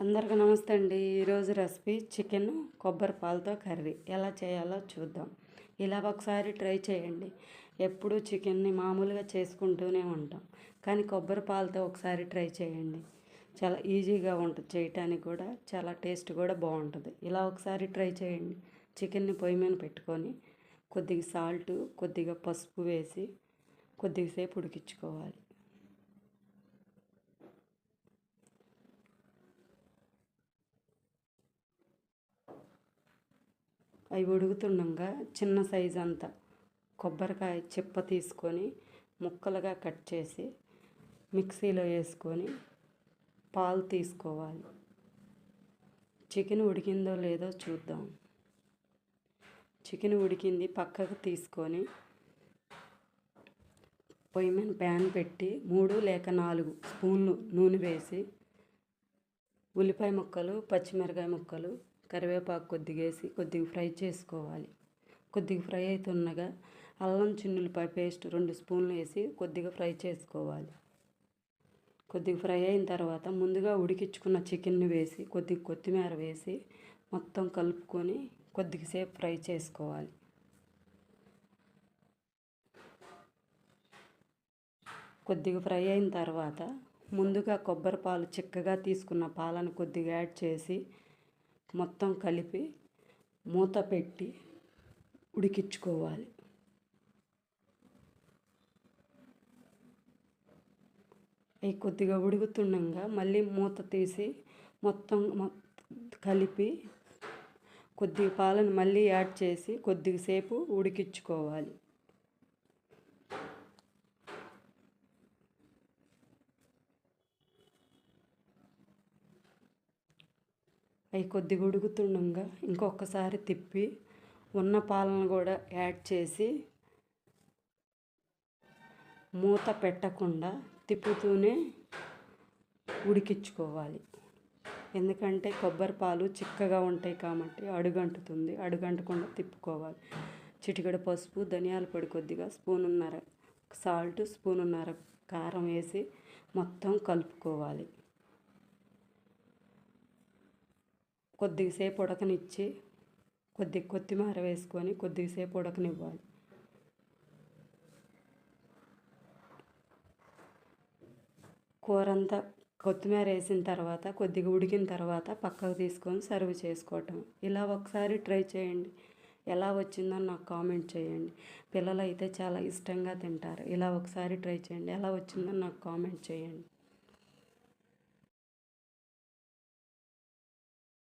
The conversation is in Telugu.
అందరికీ నమస్తే అండి. ఈరోజు రెసిపీ చికెన్ కొబ్బరి పాలతో కర్రీ. ఎలా చేయాలో చూద్దాం. ఇలా ఒకసారి ట్రై చేయండి. ఎప్పుడు చికెన్ని మామూలుగా చేసుకుంటూనే ఉంటాం. కానీ కొబ్బరి పాలతో ఒకసారి ట్రై చేయండి. చాలా ఈజీగా ఉంటుంది. చేయటానికి కూడా చాలా టేస్ట్ కూడా బాగుంటుంది. ఇలా ఒకసారి ట్రై చేయండి. చికెన్ని పొయ్యి మీద పెట్టుకొని కొద్దిగా సాల్ట్ కొద్దిగా పసుపు వేసి కొద్దిసేపు ఉడికించుకోవాలి. అవి ఉడుకుతుండగా చిన్న సైజు అంత కొబ్బరికాయ చిప్ప తీసుకొని ముక్కలుగా కట్ చేసి మిక్సీలో వేసుకొని పాలు తీసుకోవాలి. చికెన్ ఉడికిందో లేదో చూద్దాం. చికెన్ ఉడికింది పక్కకు తీసుకొని పొయ్యి మీద ప్యాన్ పెట్టి మూడు లేక నాలుగు స్పూన్లు నూనె వేసి ఉల్లిపాయ ముక్కలు పచ్చిమిరకాయ ముక్కలు కరివేపాకు కొద్దిగా వేసి కొద్దిగా ఫ్రై చేసుకోవాలి. కొద్దిగా ఫ్రై అవుతుండగా అల్లం చిన్నులపాయ పేస్ట్ రెండు స్పూన్లు వేసి కొద్దిగా ఫ్రై చేసుకోవాలి. కొద్దిగా ఫ్రై అయిన తర్వాత ముందుగా ఉడికించుకున్న చికెన్ని వేసి కొద్దిగా కొత్తిమీర వేసి మొత్తం కలుపుకొని కొద్దిసేపు ఫ్రై చేసుకోవాలి. కొద్దిగా ఫ్రై అయిన తర్వాత ముందుగా కొబ్బరి పాలు చిక్కగా తీసుకున్న పాలను కొద్దిగా యాడ్ చేసి మొత్తం కలిపి మూత పెట్టి ఉడికించుకోవాలి. అవి కొద్దిగా ఉడుకుతుండగా మళ్ళీ మూత తీసి మొత్తం కలిపి కొద్దిగా పాలను మళ్ళీ యాడ్ చేసి కొద్దిగా సేపు ఉడికించుకోవాలి. అవి కొద్దిగా ఉడుకుతుండగా ఇంకొకసారి తిప్పి ఉన్న పాలను కూడా యాడ్ చేసి మూత పెట్టకుండా తిప్పుతూనే ఉడికించుకోవాలి. ఎందుకంటే కొబ్బరి పాలు చిక్కగా ఉంటాయి కాబట్టి అడుగంటుతుంది. అడుగంటకుండా తిప్పుకోవాలి. చిటికడ పసుపు ధనియాల పొడి కొద్దిగా స్పూనున్నర సాల్ట్ స్పూనున్నర కారం వేసి మొత్తం కలుపుకోవాలి. కొద్దిసేపు ఉడకనిచ్చి కొద్ది కొత్తిమీర వేసుకొని కొద్దిసేపు ఉడకనివ్వాలి. కూర అంతా కొత్తిమీర వేసిన తర్వాత కొద్దిగా ఉడికిన తర్వాత పక్కకు తీసుకొని సర్వ్ చేసుకోవటం. ఇలా ఒకసారి ట్రై చేయండి. ఎలా వచ్చిందో నాకు కామెంట్ చేయండి. పిల్లలు అయితే చాలా ఇష్టంగా తింటారు. ఇలా ఒకసారి ట్రై చేయండి. ఎలా వచ్చిందో నాకు కామెంట్ చేయండి.